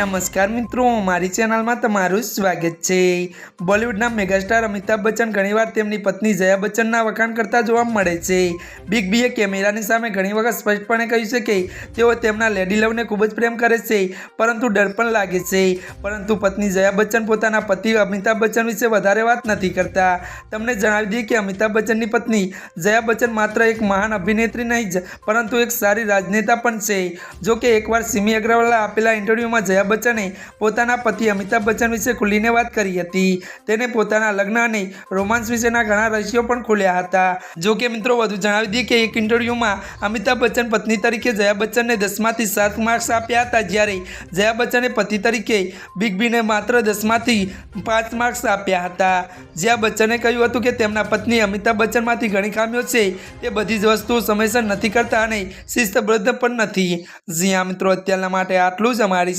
નમસ્કાર મિત્રો, મારી ચેનલમાં તમારું સ્વાગત છે. બોલિવૂડના મેગાસ્ટાર અમિતાભ બચ્ચન ઘણીવાર તેમની પત્ની જયા બચ્ચનના વખાણ કરતા જોવા મળે છે. બિગ બીએ કેમેરાની સામે ઘણી વખત સ્પષ્ટપણે કહ્યું છે કે, તેઓ તેમના લેડી લવને ખૂબ જ પ્રેમ કરે છે, પરંતુ ડર પણ લાગે છે. પરંતુ પત્ની જયા બચ્ચન પોતાના પતિ અમિતાભ બચ્ચન વિશે વધારે વાત નથી કરતા. તમને જણાવી દઈએ કે અમિતાભ બચ્ચનની પત્ની જયા બચ્ચન માત્ર એક મહાન અભિનેત્રી નહીં જ, પરંતુ એક સારી રાજનેતા પણ છે. જો કે એકવાર સિમી અગ્રવાલે આપેલા ઇન્ટરવ્યૂમાં જયા બચ્ચને પોતાના પતિ અમિતાભ બચ્ચન વિશે ખુલ્લીને વાત કરી હતી. તેને પોતાના લગ્ન અને રોમાન્સ વિશેના ઘણા રહસ્યો પણ ખોલ્યા હતા. જો કે મિત્રો, વધુ જણાવી દઈએ કે એક ઇન્ટરવ્યૂમાં અમિતાભ બચ્ચન પત્ની તરીકે જયા બચ્ચનને દસમાંથી સાત માર્ક્સ આપ્યા હતા, જ્યારે જયા બચ્ચને પતિ તરીકે બિગ બીને માત્ર દસમાંથી પાંચ માર્ક્સ આપ્યા હતા. જ્યાં બચ્ચને કહ્યું હતું કે તેમના પત્ની અમિતાભ બચ્ચનમાંથી ઘણી ખામીઓ છે, તે બધી જ વસ્તુઓ સમયસર નથી કરતા અને શિસ્તબદ્ધ પણ નથી. જ્યાં મિત્રો, અત્યારના માટે આટલું જ અમારી